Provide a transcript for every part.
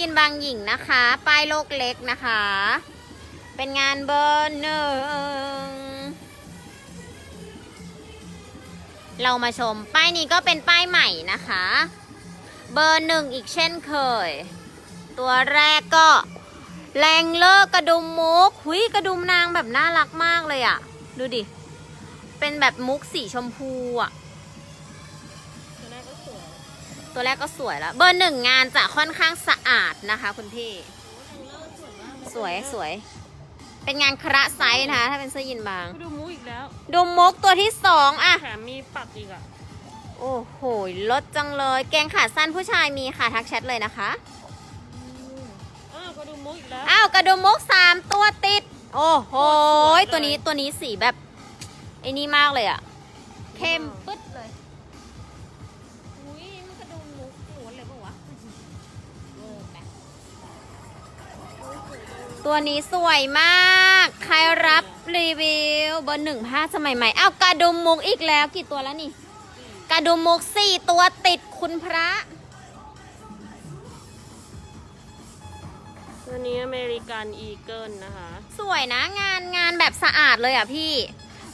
ยีนบางหญิงนะคะ ป้ายโลกเล็กนะคะ เป็นงานเบอร์หนึ่ง เรามาชม ป้ายนี้ก็เป็นป้ายใหม่นะคะ เบอร์หนึ่งอีกเช่นเคย ตัวแรกก็แรงเลิกกระดุมมุกหุยกระดุมนางแบบน่ารักมากเลยอะ่ะ ดูดิ เป็นแบบมุกสีชมพูอะ ตัวแรกก็สวยแล้ว เบอร์หนึ่งงานจะค่อนข้างสะอาดนะคะคุณพี่ สวยสวย เป็นงานคระไซส์นะคะถ้าเป็นเสื้อยีนบางก็ดูมูอีกแล้วดูมกตัวที่สองอะ แถมมีปักอีกอะโอ้โหลดจังเลย แกงขาสั้นผู้ชายมีค่ะทักแชทเลยนะคะ อ้าวก็ดูมูอีกแล้วอ้าวกระดุมมกสามตัวติด โอ้โหสวยเลยตัวนี้ตัวนี้สีแบบไอ้นี่มากเลยอะเข้มปึ๊ด ตัวนี้สวยมาก ใครรับรีวิวเบอร์หนึ่งผ้าสมัยใหม่อ้าวกระดุมมุกอีกแล้วกี่ตัวแล้วนี่ กระดุมมุกสี่ตัวติดคุณพระ ตัวนี้อเมริกันอีเกิลนะคะ สวยนะงานงานแบบสะอาดเลยอะพี่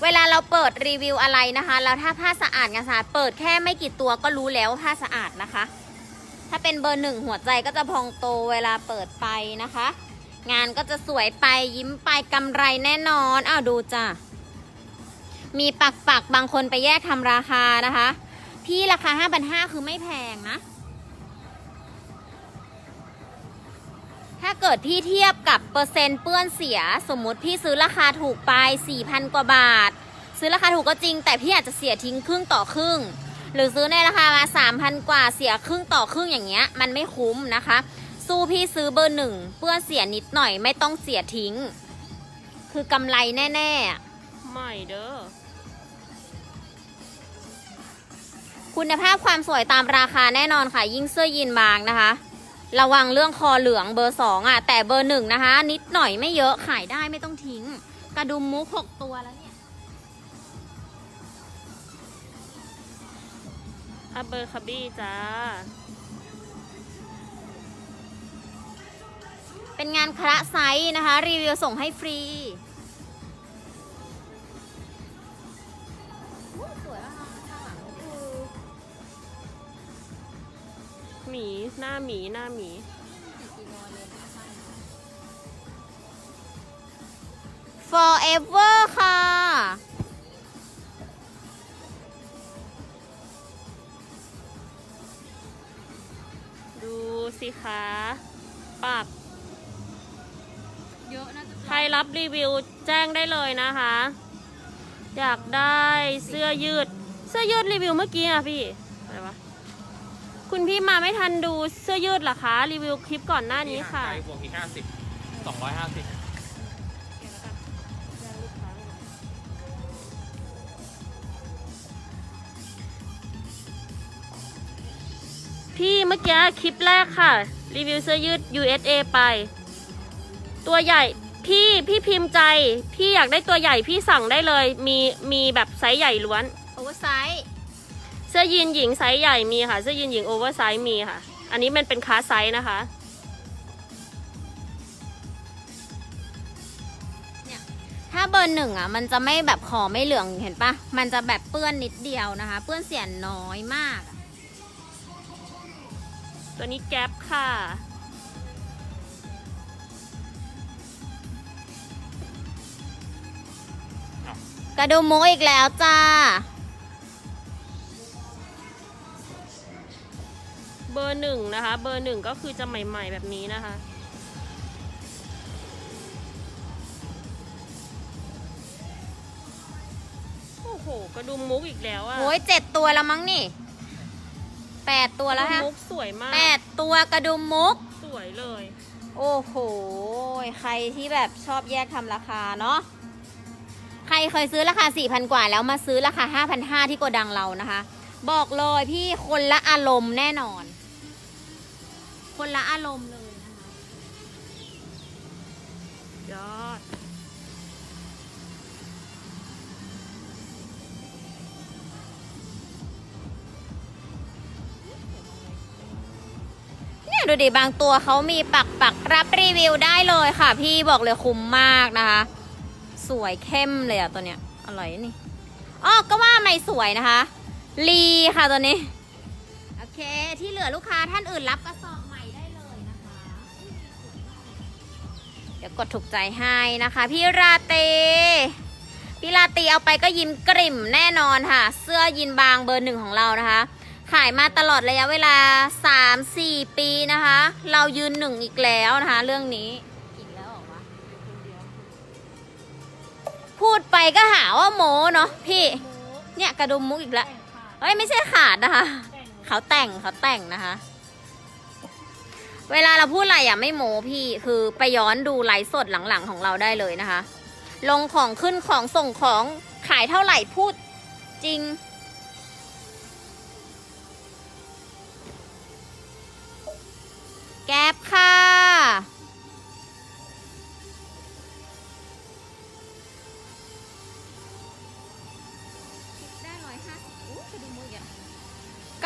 เวลาเราเปิดรีวิวอะไรนะคะ แล้วถ้าผ้าสะอาดงานสะอาดเปิดแค่ไม่กี่ตัวก็รู้แล้วว่าผ้าสะอาดนะคะ ถ้าเป็นเบอร์หนึ่งหัวใจก็จะพองโตเวลาเปิดไปนะคะ งานก็จะสวยไปยิ้มไปกำไรแน่นอนอ้าวดูจ้ะมีปักปักบางคนไปแยกทำราคานะคะ พี่ราคา 5 5 0 0 คือไม่แพงนะ ถ้าเกิดพี่เทียบกับเปอร์เซ็นต์เปื้อนเสีย สมมติพี่ซื้อราคาถูกไป 4,000 กว่าบาท ซื้อราคาถูกก็จริง แต่พี่อาจจะเสียทิ้งครึ่งต่อครึ่ง หรือซื้อในราคามา3,000 กว่าเสียครึ่งต่อครึ่งอย่างเงี้ย มันไม่คุ้มนะคะ สู้พี่ซื้อเบอร์หนึ่งเปื้อนเสียนิดหน่อยไม่ต้องเสียทิ้ง คือกำไรแน่ๆอะใหม่เด้อ คุณภาพความสวยตามราคาแน่นอนค่ะ ยิ่งเสื้อยีนบางนะคะ ระวังเรื่องคอเหลืองเบอร์สองอะ แต่เบอร์หนึ่งนะคะ นิดหน่อยไม่เยอะขายได้ไม่ต้องทิ้ง กระดุมมุกหกตัวแล้วเนี่ยอัปเบอร์คาบี้จ้า เป็นงานคระไซส์นะคะ รีวิวส่งให้ฟรีสวยมากข้างหลังหมีหน้าหมีหน้าหมี forever ค่ะ ดูสิคะปักเยอะนะใค รรับรีวิวแจ้งได้เลยนะคะ อยากได้เสื้อยืด เสื้อยืดรีวิวเมื่อกี้อะพี่อะไรวะคุณพี่มาไม่ทันดูเสื้อยืดเหรอคะรีวิวคลิปก่อนหน้านี้ค่ะไก่บวกอีกห้าสิบสองร้อยห้าสิบพี่เมื่อกี้คลิปแรกค่ะ รีวิวเสื้อยืด USA ไป ตัวใหญ่ พี่พี่พิมพ์ใจ พี่อยากได้ตัวใหญ่พี่สั่งได้เลย มีมีแบบไซส์ใหญ่ล้วน โอเวอร์ไซส์เสื้อยีนหญิงไซส์ใหญ่มีค่ะเสื้อยีนหญิงโอเวอร์ไซส์มีค่ะ อันนี้มันเป็นคลาสไซส์นะคะ ถ้าเบอร์หนึ่งอะ มันจะไม่แบบขอไม่เหลืองเห็นปะมันจะแบบเปื้อนนิดเดียวนะคะ เปื้อนเสียน้อยมากอะตัวนี้แก๊ปค่ะ กระดุมมุกอีกแล้วจ้า เบอร์หนึ่งนะคะ เบอร์หนึ่งก็คือจะใหม่ ๆ แบบนี้นะคะ โอ้โห กระดุมมุกอีกแล้วอะโอ้ยเจ็ดตัวแล้วมั้งนี่แปดตัวแล้วกระฮะดุมมุกสวยมาก แปดตัวกระดุมมุก สวยเลย โอ้โห ใครที่แบบชอบแยกทำราคาเนาะ ใครเคยซื้อราคา 4,000 กว่า แล้วมาซื้อราคา 5,500 ที่โกดังเรานะคะ บอกเลยพี่คนละอารมณ์แน่นอน คนละอารมณ์เลยนะคะยอดเนี่ยดิบางตัวเขามีปักปักรับรีวิวได้เลยค่ะ พี่บอกเลยคุ้มมากนะคะ สวยเข้มเลยอะตัวเนี้ยอะไรนี่อ๋อก็ว่าไม่สวยนะคะลีค่ะตัวนี้ โอเคที่เหลือลูกค้าท่านอื่นรับกระสอบใหม่ได้เลยนะคะ เดี๋ยวกดถูกใจให้นะคะ พี่ราเตพี่ราตรีเอาไปก็ยิ้มกริ่มแน่นอนค่ะ เสื้อยีนบางเบอร์หนึ่งของเรานะคะ ขายมาตลอดระยะเวลา 3-4 ปีนะคะ เรายืนหนึ่งอีกแล้วนะคะ เรื่องนี้ พูดไปก็หาว่าโมเนาะพี่ เนี่ยกระดุมมุกอีกแล้วเอ้ยไม่ใช่ขาดนะคะ เขาแต่งเขาแต่งนะคะ เวลาเราพูดอะไรอะไม่โมพี่คือไปย้อนดูไลฟ์สดหลังๆของเราได้เลยนะคะ ลงของขึ้นของส่งของขายเท่าไหร่พูดจริงแก๊บค่ะ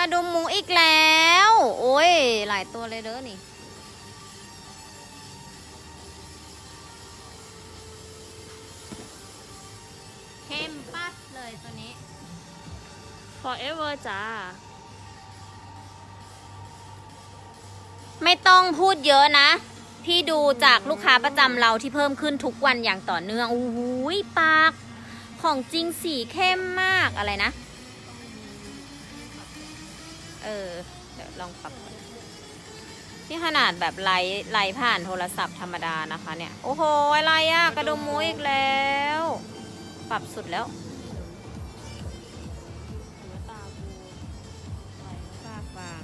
ระดุมหมูอีกแล้ว โอ้ย หลายตัวเลยเด้อนี่เข้มปัดเลยตัวนี้ forever จ้า ไม่ต้องพูดเยอะนะ พี่ดูจากลูกค้าประจำเราที่เพิ่มขึ้นทุกวันอย่างต่อเนื่องอู้หูยปาก ของจริงสีเข้มมากอะไรนะ เออ เดี๋ยวลองปรับก่อนนี่ขนาดแบบไลฟ์ไลฟ์ผ่านโทรศัพท์ธรรมดานะคะเนี่ย โอ้โห อะไรอะกระดุมมุ้ยอีกแล้ว ปรับสุดแล้วฟากฟาง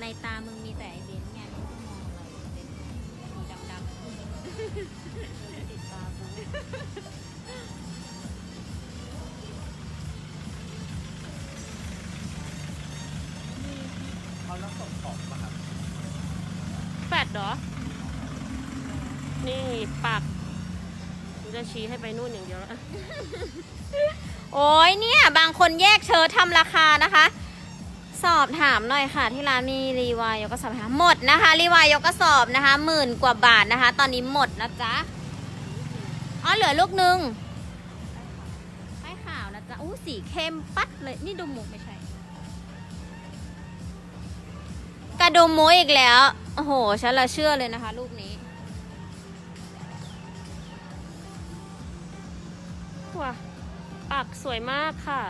ในตามึงมีแต่ไอเบนซ์ไงมึงก็มองอะไรเบนซ์สีดำดำติดตากู รับส่งของมาครับแฟดเหรอ นี่ปักกูจะชี้ให้ไปนู่นอย่างเดียวแล้วโอ้ยเนี่ย บางคนแยกเชิ้ตทำราคานะคะ สอบถามหน่อยค่ะ ที่ร้านมีรีวายยกกระสอบไหมคะหมดนะคะ รีวายยกกระสอบนะคะหมื่นกว่าบาทนะคะ ตอนนี้หมดนะจ๊ะอ๋อเหลือลูกนึงไม่ขาวนะจ๊ะอู้สีเข้มปัดเลย นี่ดูหมูไม่ใช่ ดุมหมูอีกแล้ว โอ้โห ฉันละเชื่อเลยนะคะรูปนี้ว้าปากสวยมากค่ะ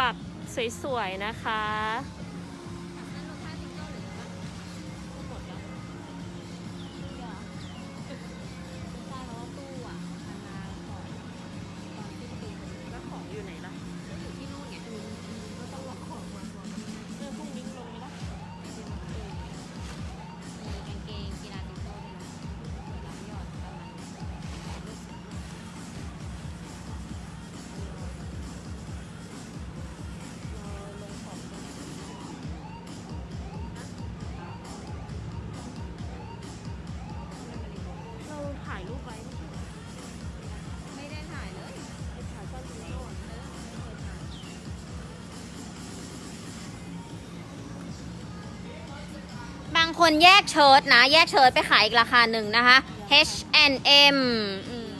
ปักสวยๆนะคะ คนแยกเชิ้ตนะ แยกเชิ้ตไปขายอีกราคาหนึ่งนะคะ H&M อืม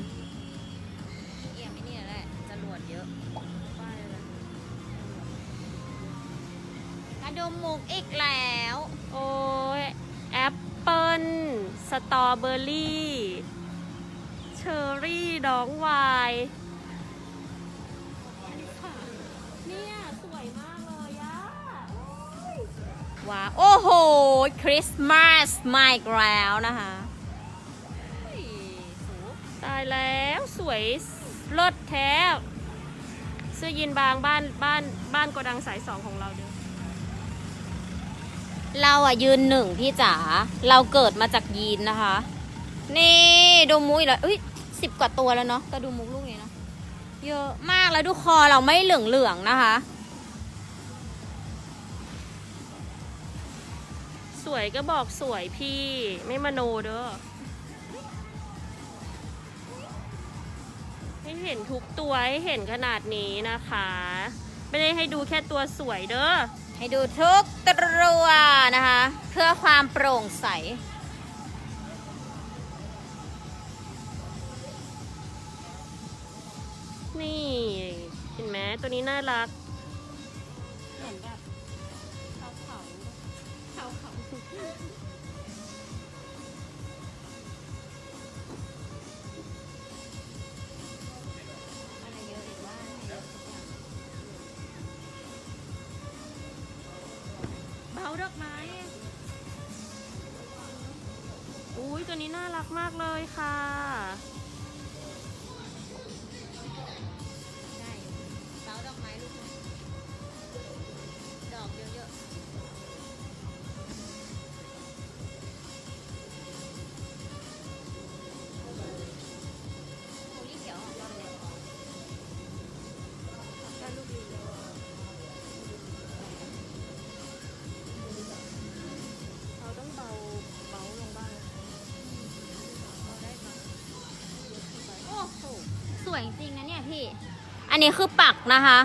อี่ยมไม่นี่แหละจรวดเยอะกระดุมมุกอีกแล้ว โอ้ยแอปเปิลสตรอเบอรี่ เชอร์รี่ดองไวน์เนี่ย ว้าโอ้โห คริสต์มาสมาอีกแล้วนะคะตายแล้วสวยเลิศแท้เสื้อยีนบางบ้านบ้านบ้านโกดังสายสองของเราเด้อเราอะยืนหนึ่งพี่จ๋าเราเกิดมาจากยีนนะคะ นี่ดูมุกอีกแล้วอุ้ยสิบกว่าตัวแล้วเนาะก็ดูมุกลูกนี้เนาะเยอะมากแล้วดูคอเราไม่เหลืองๆนะคะ สวยก็บอกสวยพี่ไม่มโนเด้อให้เห็นทุกตัวให้เห็นขนาดนี้นะคะ ไม่ได้ให้ดูแค่ตัวสวยเด้อให้ดูทุกตัวนะคะ เพื่อความโปร่งใสนี่ เห็นไหมตัวนี้น่ารักเหมือนแบ อะไรเยอะอีกว่าเยอะทุกอย่างเบาดอกไม้อุ้ยตัวนี้น่ารักมากเลยค่ะใช่เสาดอกไม้ลูก วยจริงนะเนี่ยพี่ อันนี้คือปักนะคะ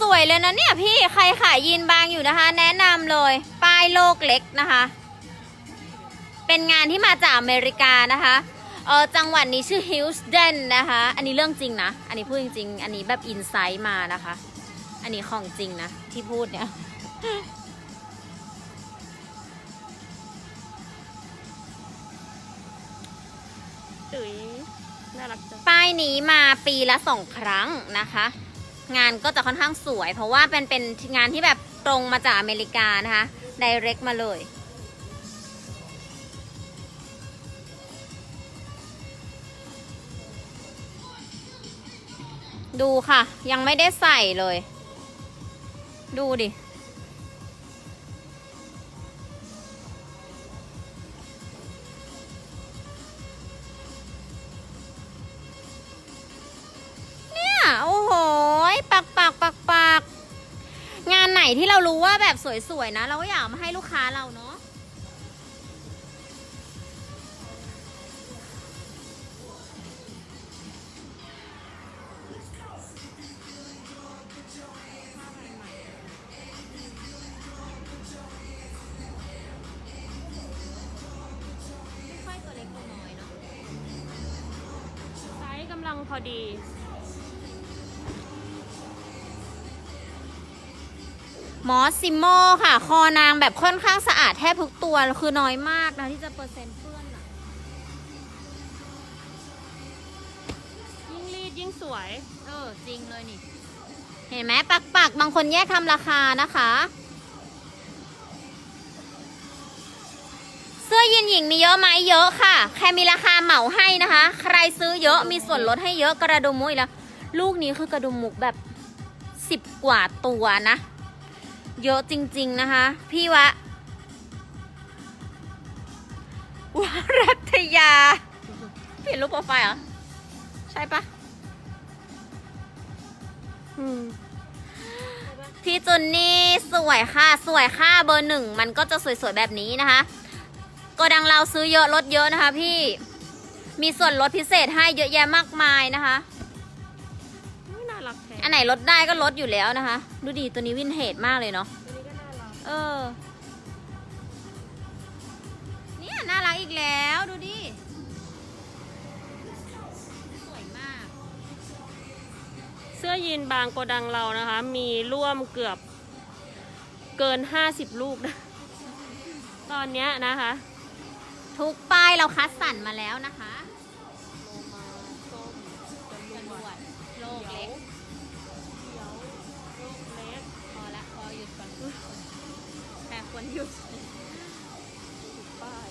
สวยๆเลยนะเนี่ยพี่ใครขายยีนบางอยู่นะคะ แนะนำเลย ป้ายโลกเล็กนะคะ เป็นงานที่มาจากอเมริกานะคะเออจังหวัดนี้ชื่อฮิลส์เดนนะคะ อันนี้เรื่องจริงนะ อันนี้พูดจริงๆ อันนี้แบบอินไซต์มานะคะ อันนี้ของจริงนะ ที่พูดเนี่ยตุ๋ยน่ารักจังป้ายนี้มาปีละสองครั้งนะคะ งานก็จะค่อนข้างสวย เพราะว่าเป็นเป็นงานที่แบบตรงมาจากอเมริกานะคะไดเรกมาเลยดูค่ะ ยังไม่ได้ใส่เลย ดูดิ ที่เรารู้ว่าแบบสวยๆนะ เราก็อยากเอามาให้ลูกค้าเราเนาะ ซิโมค่ะ คอนางแบบค่อนข้างสะอาดแทบทุกตัว คือน้อยมากนะที่จะเปอร์เซ็นต์เปื้อนอะยิ่งรีดยิ่งสวย เออ จริงเลยนี่ เห็นไหมปักปักๆบางคนแยกทำราคานะคะ เสื้อยีนหญิงมีเยอะไหมเยอะค่ะแค่มีราคาเหมาให้นะคะ ใครซื้อเยอะมีส่วนลดให้เยอะกระดุมมุ้ยแล้ว ลูกนี้คือกระดุมมุกแบบสิบกว่าตัวนะ เยอะจริง ๆ นะคะ พี่วะวรัตยา เปลี่ยนรูปโปรไฟล์เหรอ ใช่ปะพี่จุนนี่สวยค่ะ สวยค่ะเบอร์หนึ่ง มันก็จะสวยๆแบบนี้นะคะโกดังเราซื้อเยอะลดเยอะนะคะพี่ มีส่วนลดพิเศษให้เยอะแยะมากมายนะคะ อันไหนลดได้ก็ลดอยู่แล้วนะคะ ดูดีตัวนี้วินเทจมากเลยเนาะตัวนี้ก็น่ารักเออ เนี่ยน่ารักอีกแล้วดูดิ สวยมาก เสื้อยีนบางโกดังเรานะคะ มีร่วมเกือบเกิน 50 ลูกนะ ตอนเนี้ยนะคะ ทุกป้ายเราคัดสรรมาแล้วนะคะ เขียวโลกเล็กพอละพอหยุดก่อนแค่อยู่ป้าย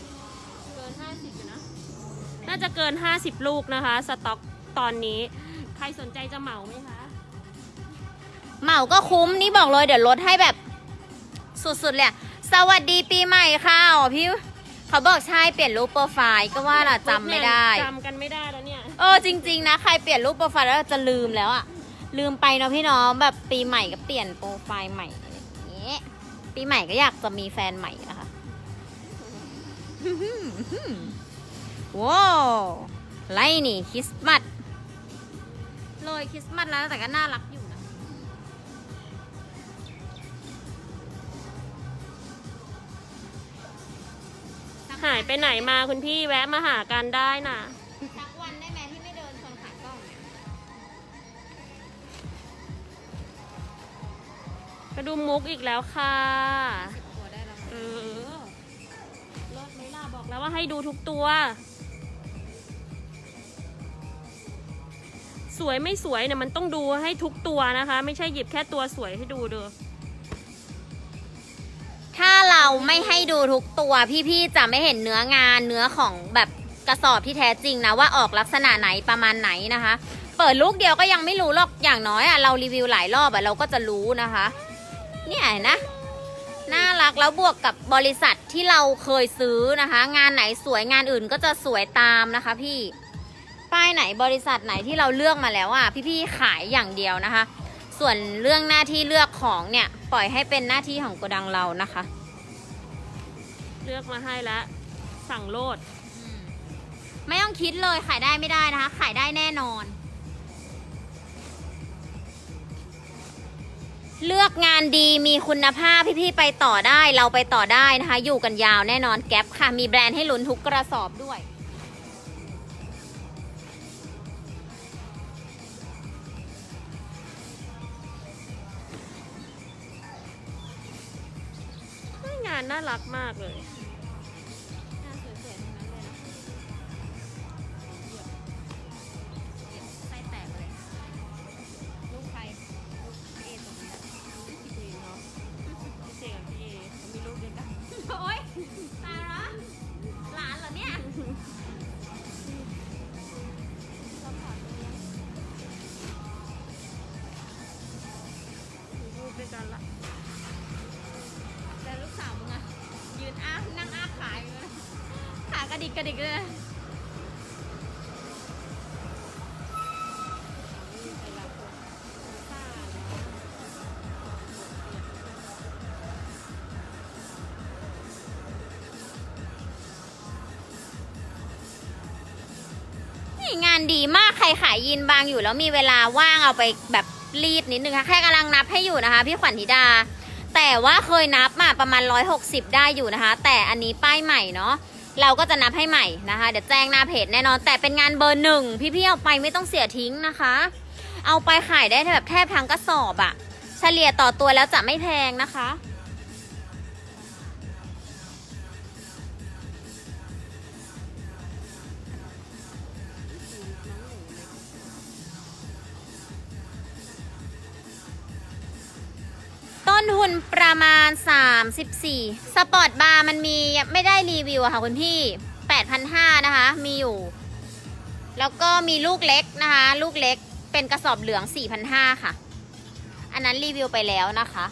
เกินห้าสิบอยู่นะ น่าจะเกินห้าสิบลูกนะคะ สต็อกตอนนี้ ใครสนใจจะเหมาไหมคะ เหมาก็คุ้มนี่บอกเลยเดี๋ยวลดให้แบบสุดๆเลยอะสวัสดีปีใหม่ค่ะอ๋อพี่เขาบอกใช่เปลี่ยนรูปโปรไฟล์ก็ว่าล่ะจำไม่ได้ จำกันไม่ได้แล้วเนี่ย เออจริงๆนะใครเปลี่ยนรูปโปรไฟล์แล้วจะลืมแล้วอะลืมไปเนาะพี่เน้องแบบปีใหม่ก็เปลี่ยนโปรไฟล์ใหม่ ปีใหม่ก็อยากจะมีแฟนใหม่นะคะว้าวไรนี่คริสต์มาสเลยคริสต์มาสแล้วแต่ก็น่ารักอยู่นะ หายไปไหนมาคุณพี่แวะมาหากันได้นะ กระดุมมุกอีกแล้วค่ะตัวได้แล้วเออรถไหม่ล่ะบอกแล้วว่าให้ดูทุกตัว สวยไม่สวยเนี่ยมันต้องดูให้ทุกตัวนะคะ ไม่ใช่หยิบแค่ตัวสวยให้ดูเด้อถ้าเราไม่ให้ดูทุกตัวพี่ๆจะไม่เห็นเนื้องานเนื้อของแบบกระสอบที่แท้จริงนะว่าออกลักษณะไหนประมาณไหนนะคะ เปิดลูกเดียวก็ยังไม่รู้หรอกอย่างน้อยอะเรารีวิวหลายรอบอะเราก็จะรู้นะคะ เนี่ยเห็นนะน่ารักแล้วบวกกับบริษัทที่เราเคยซื้อนะคะ งานไหนสวยงานอื่นก็จะสวยตามนะคะพี่ป้ายไหนบริษัทไหนที่เราเลือกมาแล้วอะพี่ๆขายอย่างเดียวนะคะ ส่วนเรื่องหน้าที่เลือกของเนี่ยปล่อยให้เป็นหน้าที่ของโกดังเรานะคะ เลือกมาให้แล้วสั่งโลด ไม่ต้องคิดเลยขายได้ไม่ได้นะคะ ขายได้แน่นอน เลือกงานดีมีคุณภาพพี่ๆไปต่อได้เราไปต่อได้นะคะ อยู่กันยาวแน่นอนแก๊ปค่ะ มีแบรนด์ให้ลุ้นทุกกระสอบด้วย งานน่ารักมากเลย กระดิกเลยนี่งานดีมากใครขายยีนบางอยู่แล้วมีเวลาว่างเอาไปแบบรีดนิดนึงค่ะแค่กำลังนับให้อยู่นะคะ พี่ขวัญธิดา แต่ว่าเคยนับมาประมาณ 160 ได้อยู่นะคะ แต่อันนี้ป้ายใหม่เนาะ เราก็จะนับให้ใหม่นะคะ เดี๋ยวแจ้งหน้าเพจแน่นอน แต่เป็นงานเบอร์หนึ่งพี่ๆเอาไปไม่ต้องเสียทิ้งนะคะ เอาไปขายได้แบบแทบทั้งกระสอบอะเฉลี่ยต่อตัวแล้วจะไม่แพงนะคะ นทุนประมาณ 34 สปอร์ตบาร์มันมีไม่ได้รีวิวอะค่ะคุณพี่ 8,500 นะคะ มีอยู่ แล้วก็มีลูกเล็กนะคะ ลูกเล็กเป็นกระสอบเหลือง 4,500 ค่ะ อันนั้นรีวิวไปแล้วนะคะ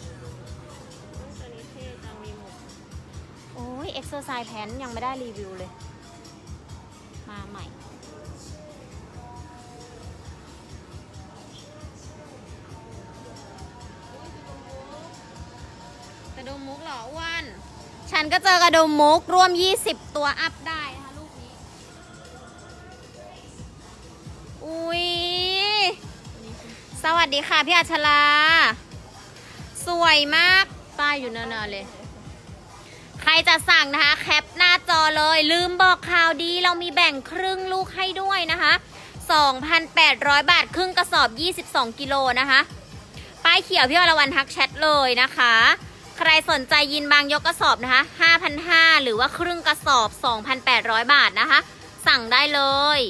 โอ้ยเอ็กซ์เซอร์ไซส์แพนยังไม่ได้รีวิวเลย มาใหม่ มมุกเหรออ้วนฉันก็เจอกระดุมมุกรวม 20 ตัวอัพได้นะคะลูกนี้ อุ้ยสวัสดีค่ะพี่อัชราสวยมากป้ายอยู่เนานๆเลย ใครจะสั่งนะคะ แคปหน้าจอเลย ลืมบอกข่าวดี เรามีแบ่งครึ่งลูกให้ด้วยนะคะ 2,800 บาทครึ่งกระสอบ 22 กิโลนะคะ ป้ายเขียวพี่อรวรรณทักแชทเลยนะคะ ใครสนใจยินบางยกกระสอบนะคะ5,500 หรือว่าครึ่งกระสอบ 2,800 บาทนะคะ สั่งได้เลย